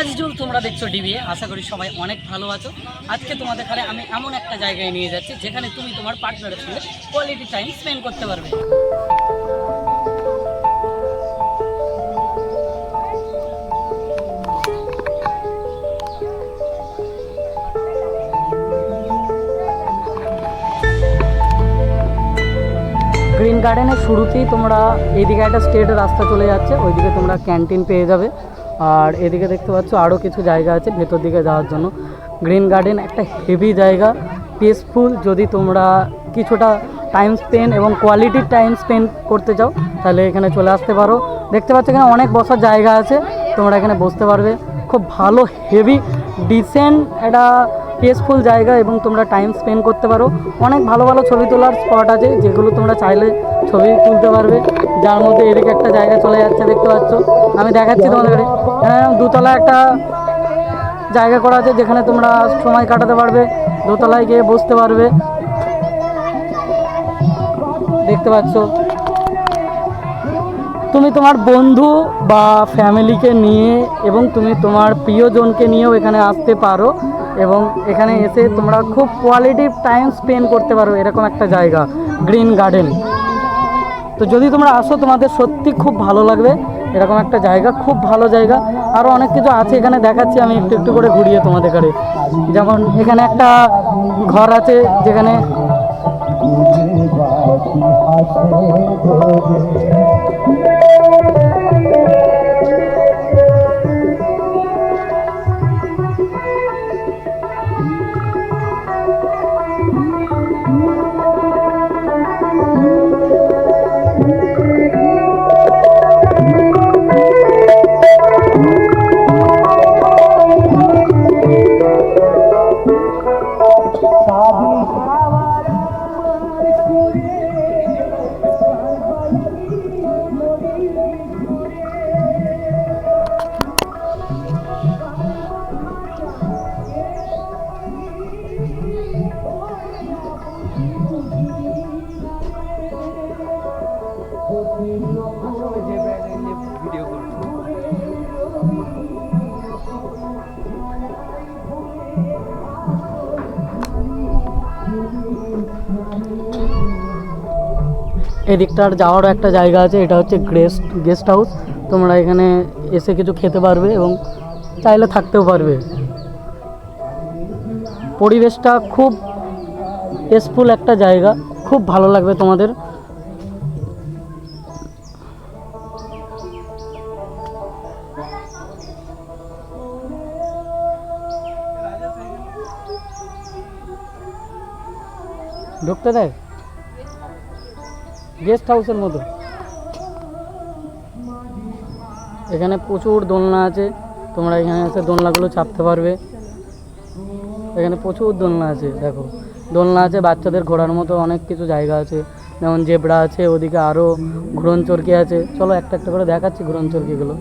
আজিজুল, তোমরা দেখছ ডিবিএ আশা করি সবাই অনেক ভালো আছো। আজকে তোমাদের এখানে আমি এমন একটা জায়গায় নিয়ে যাচ্ছি, যেখানে তুমি তোমার পার্টনারের সঙ্গে কোয়ালিটি টাইম স্পেন্ড করতে পারবে। গ্রিন গার্ডেনের শুরুতেই তোমরা এদিকে একটা স্টেট রাস্তা চলে যাচ্ছে, ওইদিকে তোমরা ক্যান্টিন পেয়ে যাবে। আর এদিকে দেখতে পাচ্ছ আরও কিছু জায়গা আছে ভেতর দিকে যাওয়ার জন্য। গ্রিন গার্ডেন একটা হেভি জায়গা পিসফুল যদি তোমরা কিছুটা টাইম স্পেন্ড এবং কোয়ালিটির টাইম স্পেন্ড করতে চাও, তাহলে এখানে চলে আসতে পারো। দেখতে পাচ্ছ এখানে অনেক বসার জায়গা আছে, তোমরা এখানে বসতে পারবে। খুব ভালো হেভি ডিসেন্ট একটা পিসফুল জায়গা এবং তোমরা টাইম স্পেন্ড করতে পারো। অনেক ভালো ভালো ছবি তোলার স্পট আছে, যেগুলো তোমরা চাইলে ছবি তুলতে পারবে। যার মধ্যে এদিকে একটা জায়গা চলে যাচ্ছে, দেখতে পাচ্ছ। আমি দেখাচ্ছি তোমাদের এখানে দুতলা একটা জায়গা করা আছে যেখানে তোমরা সময় কাটাতে পারবে, দোতলায় গিয়ে বসতে পারবে। দেখতে পাচ্ছ? তুমি তোমার বন্ধু বা ফ্যামিলিকে নিয়ে এবং তুমি তোমার প্রিয়জনকে নিয়েও এখানে আসতে পারো এবং এখানে এসে তোমরা খুব কোয়ালিটিভ টাইম স্পেন্ড করতে পারো এরকম একটা জায়গা গ্রিন গার্ডেন তো যদি তোমরা আসো, তোমাদের সত্যি খুব ভালো লাগবে। এরকম একটা জায়গা, খুব ভালো জায়গা। আরও অনেক কিছু আছে এখানে দেখাচ্ছি, আমি একটু একটু করে ঘুরিয়ে তোমাদের কাছে যেমন এখানে একটা ঘর আছে, যেখানে এদিকটার যাওয়ারও একটা জায়গা আছে, এটা হচ্ছে গেস্ট গেস্ট হাউস তোমরা এখানে এসে কিছু খেতে পারবে এবং চাইলে থাকতেও পারবে। পরিবেশটা খুব পেসফুল একটা জায়গা, খুব ভালো লাগবে তোমাদের। ঢুকতে দেয় গেস্ট হাউসের মতো। এখানে প্রচুর দোলনা আছে, তোমরা এখানে এসে দোলনাগুলো চাপতে পারবে। এখানে প্রচুর দোলনা আছে, দেখো। দোলনা আছে, বাচ্চাদের ঘোরার মতো অনেক কিছু জায়গা আছে। যেমন জেবড়া আছে, ওদিকে আরও ঘুরন চরকি আছে। চলো একটা একটা করে দেখাচ্ছি ঘুরন চরকিগুলো।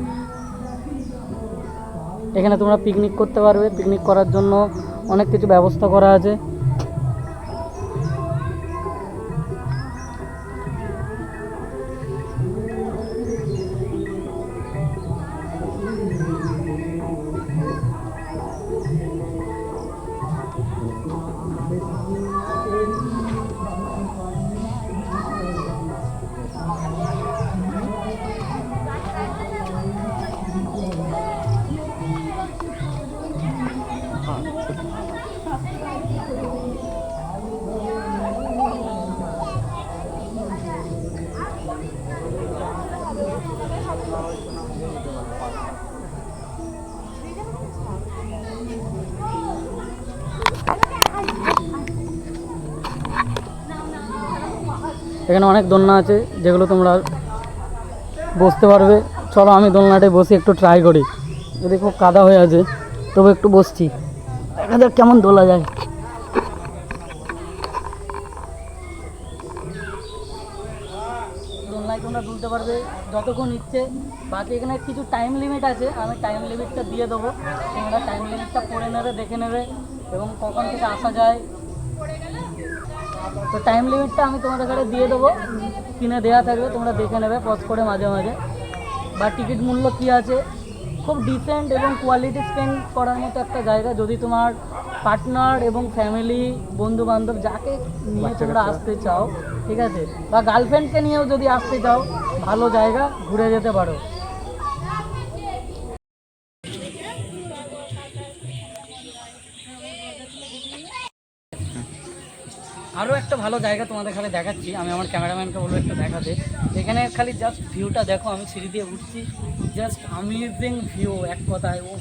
এখানে তোমরা পিকনিক করতে পারবে। পিকনিক করার জন্য অনেক কিছু ব্যবস্থা করা আছে। এখানে অনেক দোলনা আছে, যেগুলো তোমরা বসতে পারবে। চলো আমি দোলনাটায় বসে, একটু ট্রাই করি। যদি খুব কাদা হয়ে আছে, তবু একটু বসছি। দেখা যাক কেমন দোলা যায়। দোলনায় তোমরা দুলতে পারবে যতক্ষণ ইচ্ছে। বাকি এখানে কিছু টাইম লিমিট আছে, আমি টাইম লিমিটটা দিয়ে দেবো। তোমরা টাইম লিমিটটা পড়ে নেবে, দেখে নেবে, এবং কখন থেকে আসা যায় তো টাইম লিমিটটা আমি তোমাদের কাছে দিয়ে দেবো। কিনে দেওয়া থাকবে তোমরা দেখে নেবে পজ করে মাঝে মাঝে। বা টিকিট মূল্য কী আছে? খুব ডিসেন্ট এবং কোয়ালিটি স্পেন্ড করার মতো একটা জায়গা। যদি তোমার পার্টনার এবং ফ্যামিলি বন্ধু বান্ধব যাকে নিয়ে তোমরা আসতে চাও ঠিক আছে? বা গার্লফ্রেন্ডকে নিয়েও যদি আসতে চাও ভালো জায়গা ঘুরে যেতে পারো। আরও একটা ভালো জায়গা তোমাদের খালি দেখাচ্ছি। আমি আমার ক্যামেরাম্যানকে বলব একটু দেখাতে। এখানে খালি জাস্ট ভিউটা দেখো, আমি সিঁড়ি দিয়ে উঠছি। জাস্ট আমেজিং ভিউ এক কথায়। ও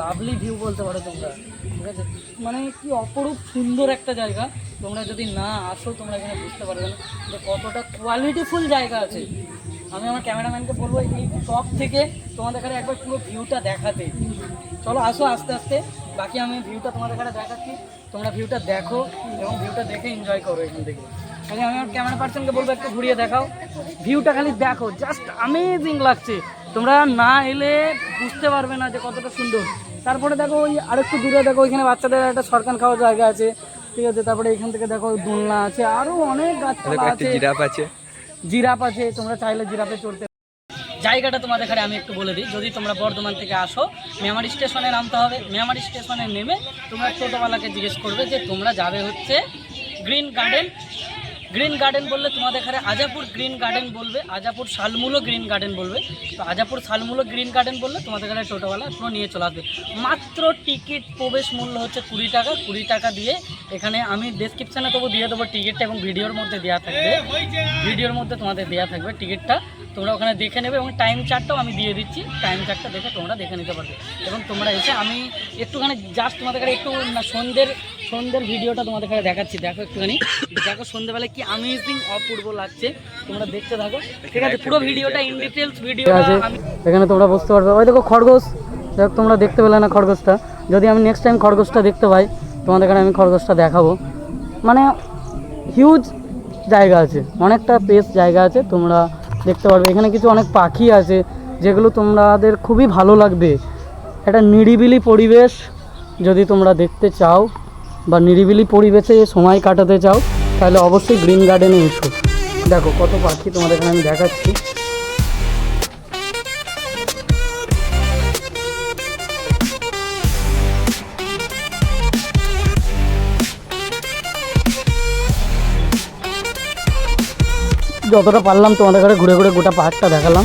লাভলি ভিউ বলতে পারো তোমরা। ঠিক আছে? মানে কি অপরূপ সুন্দর একটা জায়গা। তোমরা যদি না আসো, তোমরা এখানে বুঝতে পারবে না যে কতটা কোয়ালিটিফুল জায়গা আছে। আমি আমার ক্যামেরাম্যানকে বলব, এই টপ থেকে তোমাদের এখানে একবার পুরো ভিউটা দেখাতে। চলো, আসো আস্তে আস্তে। বাকি আমি ভিউটা তোমাদের এখানে দেখাচ্ছি। তোমরা ভিউটা দেখো এবং ভিউটা দেখে এনজয় করো এখান থেকে। খালি আমি আমার ক্যামেরা পার্সনকে বলব একটু ঘুরিয়ে দেখাও। ভিউটা খালি দেখো জাস্ট আমেজিং লাগছে। তোমরা না এলে বুঝতে পারবে না যে কতটা সুন্দর। তারপরে দেখো ওই আরেকটু দূরে দেখো ওইখানে বাচ্চাদের একটা সরকার খাওয়ার জায়গা আছে। ঠিক আছে তারপরে এখান থেকে দেখো দোলনা আছে। আরও অনেক গাছপালা আছে। জিরাফ আছে। জিরাফ আছে তোমরা চাইলে জিরাফে চড়তে জায়গাটা তোমাদের এখানে আমি একটু বলে দিই। যদি তোমরা বর্ধমান থেকে আসো, মেমারি স্টেশনে নামতে হবে। মেমারি স্টেশনে নেমে তোমরা টোটোওয়ালাকে জিজ্ঞেস করবে যে তোমরা যাবে হচ্ছে গ্রিন গার্ডেন গ্রিন গার্ডেন বললে তোমাদের এখানে আজাপুর গ্রিন গার্ডেন বলবে, আজাপুর শালমুলো গ্রিন গার্ডেন বলবে। তো আজাপুর শালমুলো গ্রিন গার্ডেন বললে তোমাদের এখানে টোটোওয়ালা পুরো নিয়ে চলে আসবে। মাত্র টিকিট প্রবেশ মূল্য হচ্ছে কুড়ি টাকা কুড়ি টাকা দিয়ে এখানে আমি ডেসক্রিপশানে তবু দিয়ে দেবো টিকিটটা এবং ভিডিওর মধ্যে দেওয়া থাকবে। ভিডিওর মধ্যে তোমাদের দেওয়া থাকবে টিকিটটা। তোমরা ওখানে দেখে নেবে এবং টাইম চার্টটাও আমি দিয়ে দিচ্ছি। টাইম চার্টটা দেখে তোমরা দেখে নিতে পারবে। এবং তোমরা এসে আমি একটুখানি জাস্ট তোমাদের একটু সন্ধ্যের সন্ধ্যের ভিডিওটা তোমাদের কাছে দেখাচ্ছি। দেখো একটুখানি। দেখো সন্ধ্যেবেলায় কি আমেজিং অপূর্ব লাগছে। তোমরা দেখতে থাকো। ঠিক আছে পুরো ভিডিওটা ইন ডিটেলস ভিডিও আছে। এখানে তোমরা বুঝতে পারবে ওই দেখো খরগোশ। দেখ তোমরা দেখতে পেলে না খরগোশটা। যদি আমি নেক্সট টাইম খরগোশটা দেখতে পাই তোমাদের এখানে আমি খরগোশটা দেখাবো। মানে হিউজ জায়গা আছে। অনেকটা পেস জায়গা আছে তোমরা দেখতে পারবে। এখানে কিছু অনেক পাখি আছে যেগুলো তোমাদের খুবই ভালো লাগবে। একটা নিরিবিলি পরিবেশ যদি তোমরা দেখতে চাও। বা নিরিবিলি পরিবেশে সময় কাটাতে চাও, তাহলে অবশ্যই গ্রিন গার্ডেনে এসো দেখো কত পাখি তোমাদের এখানে আমি দেখাচ্ছি। যতটা পারলাম তোমাদের ঘরে ঘুরে ঘুরে গোটা পাহাড়টা দেখালাম।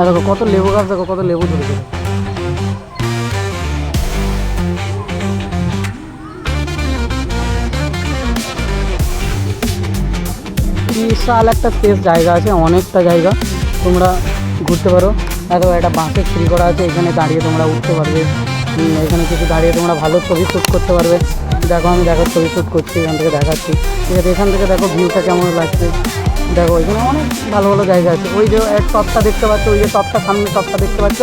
আর দেখো কত লেবু গাছ, দেখো কত লেবু ধরেছে। বিশাল একটা স্পেস জায়গা আছে, অনেকটা জায়গা। তোমরা ঘুরতে পারো। দেখো একটা বাঁশের সিঁড়ি করা আছে, এখানে দাঁড়িয়ে তোমরা উঠতে পারবে। এখানে কিছু দাঁড়িয়ে তোমরা ভালো ছবি শ্যুট করতে পারবে। দেখো, আমি দেখো ছবি শ্যুট করছি, এখান থেকে দেখাচ্ছি। ঠিক আছে, এখান থেকে দেখো ভিউটা কেমন লাগছে। দেখো, এখানে অনেক ভালো ভালো জায়গা আছে। ওই যে এক টপটা দেখতে পাচ্ছ, ওই যে টপটা সামনে টপটা দেখতে পাচ্ছ,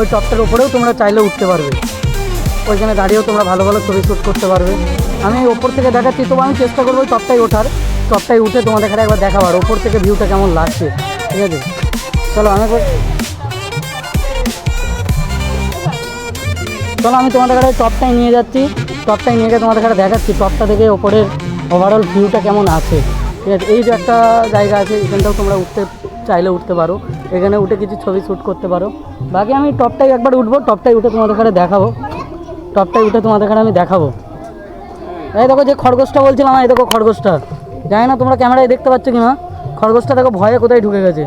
ওই টপটার উপরেও তোমরা চাইলে উঠতে পারবে। ওইখানে দাঁড়িয়েও তোমরা ভালো ভালো ছবি শ্যুট করতে পারবে। আমি ওপর থেকে দেখাচ্ছি তবু আমি চেষ্টা করব ওই টপটাই ওঠার। টপটাই উঠে তোমাদের এখানে একবার দেখাবার, ওপর থেকে ভিউটা কেমন লাগছে, ঠিক আছে? চলো, আমি চলো, আমি তোমাদের কাছে টপটাই নিয়ে যাচ্ছি টপটাই নিয়ে গিয়ে তোমাদের কাছে দেখাচ্ছি টপটা থেকে ওপরের ওভারঅল ভিউটা কেমন আছে। ঠিক আছে, এই যে একটা জায়গা আছে, এখানটাও তোমরা উঠতে চাইলে উঠতে পারো। এখানে উঠে কিছু ছবি শ্যুট করতে পারো। বাকি আমি টপটাই একবার উঠবো, টপটাই উঠে তোমাদের কাছে দেখাবো। টপটাই উঠে তোমাদের কাছে আমি দেখাবো। এই দেখো যে খরগোশটা বলছিলাম এই দেখো খরগোশটা। জানি না তোমরা ক্যামেরায় দেখতে পাচ্ছ কি না? খরগোশটা দেখো ভয়ে কোথায় ঢুকে গেছে।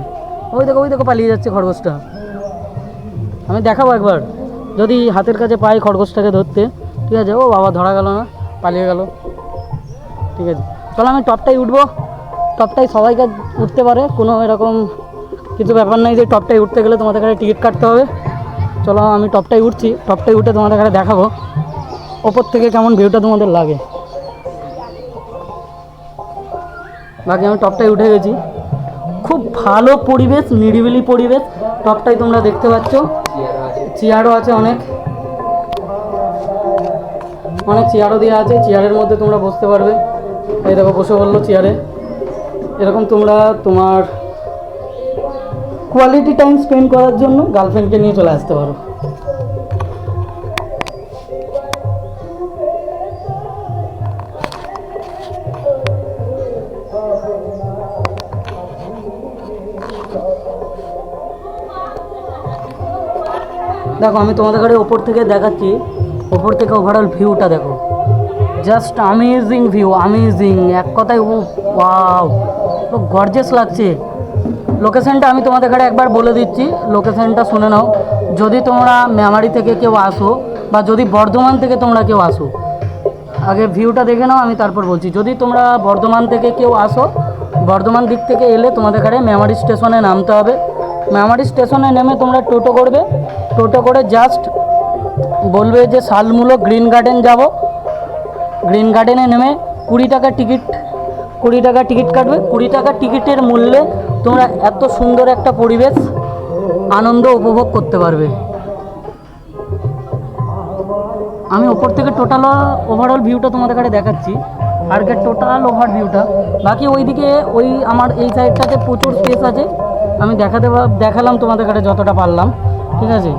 ওই দেখো ওই দেখো পালিয়ে যাচ্ছে খরগোশটা। আমি দেখাবো একবার। যদি হাতের কাছে পাই খরগোশটাকে ধরতে। ঠিক আছে, ও বাবা ধরা গেল না, পালিয়ে গেল। ঠিক আছে, চলো আমি টপটাই উঠবো। টপটাই সবাইকে উঠতে পারে, কোনো এরকম কিছু ব্যাপার নাই যে টপটাই উঠতে গেলে তোমাদের কাছে টিকিট কাটতে হবে। চলো আমি টপটাই উঠছি, টপটাই উঠে তোমাদের কাছে দেখাবো, ওপর থেকে কেমন ভিউটা তোমাদের লাগে। বাকি আমি টপটাই উঠে গেছি। খুব ভালো পরিবেশ, নিরিবিলি পরিবেশ, টপটাই তোমরা দেখতে পাচ্ছ। চেয়ারও আছে অনেক। অনেক চেয়ারও দেওয়া আছে, চেয়ারের মধ্যে তোমরা বসতে পারবে। এই দেখো, বসে বলল চেয়ারে। এরকম তোমরা তোমার কোয়ালিটি টাইম স্পেন্ড করার জন্য গার্লফ্রেন্ডকে নিয়ে চলে আসতে পারো। দেখো, আমি তোমাদের গাড়ি ওপর থেকে দেখাচ্ছি। ওপর থেকে ওভারঅল ভিউটা দেখো। জাস্ট আমেজিং ভিউ আমেজিং এক কথায় ও ওয়াও গর্জেস লাগছে। লোকেশনটা আমি তোমাদের ঘরে একবার বলে দিচ্ছি। লোকেশনটা শুনে নাও। যদি তোমরা মেমারি থেকে কেউ আসো, বা যদি বর্ধমান থেকে তোমরা কেউ আসো, আগে ভিউটা দেখে নাও, আমি তারপর বলছি। যদি তোমরা বর্ধমান থেকে কেউ আসো, বর্ধমান দিক থেকে এলে তোমাদের ঘরে মেমারি স্টেশনে নামতে হবে। মেমারি স্টেশনে নেমে তোমরা টোটো করবে। টোটো করে জাস্ট বলবে যে শালমূলক গ্রিন গার্ডেন যাব। গ্রিন গার্ডেনে নেমে কুড়ি টাকা টিকিট কুড়ি টাকা টিকিট কাটবে। কুড়ি টাকা টিকিটের মূল্যে তোমরা এত সুন্দর একটা পরিবেশ, আনন্দ উপভোগ করতে পারবে। আমি ওপর থেকে টোটাল ওভারঅল ভিউটা তোমাদের কাছে দেখাচ্ছি। পার্কের টোটাল ওভার ভিউটা বাকি ওইদিকে ওই আমার এই সাইডটাতে প্রচুর স্পেস আছে। আমি দেখাতে দেখালাম তোমাদের কাছে যতটা পারলাম। ঠিক আছে?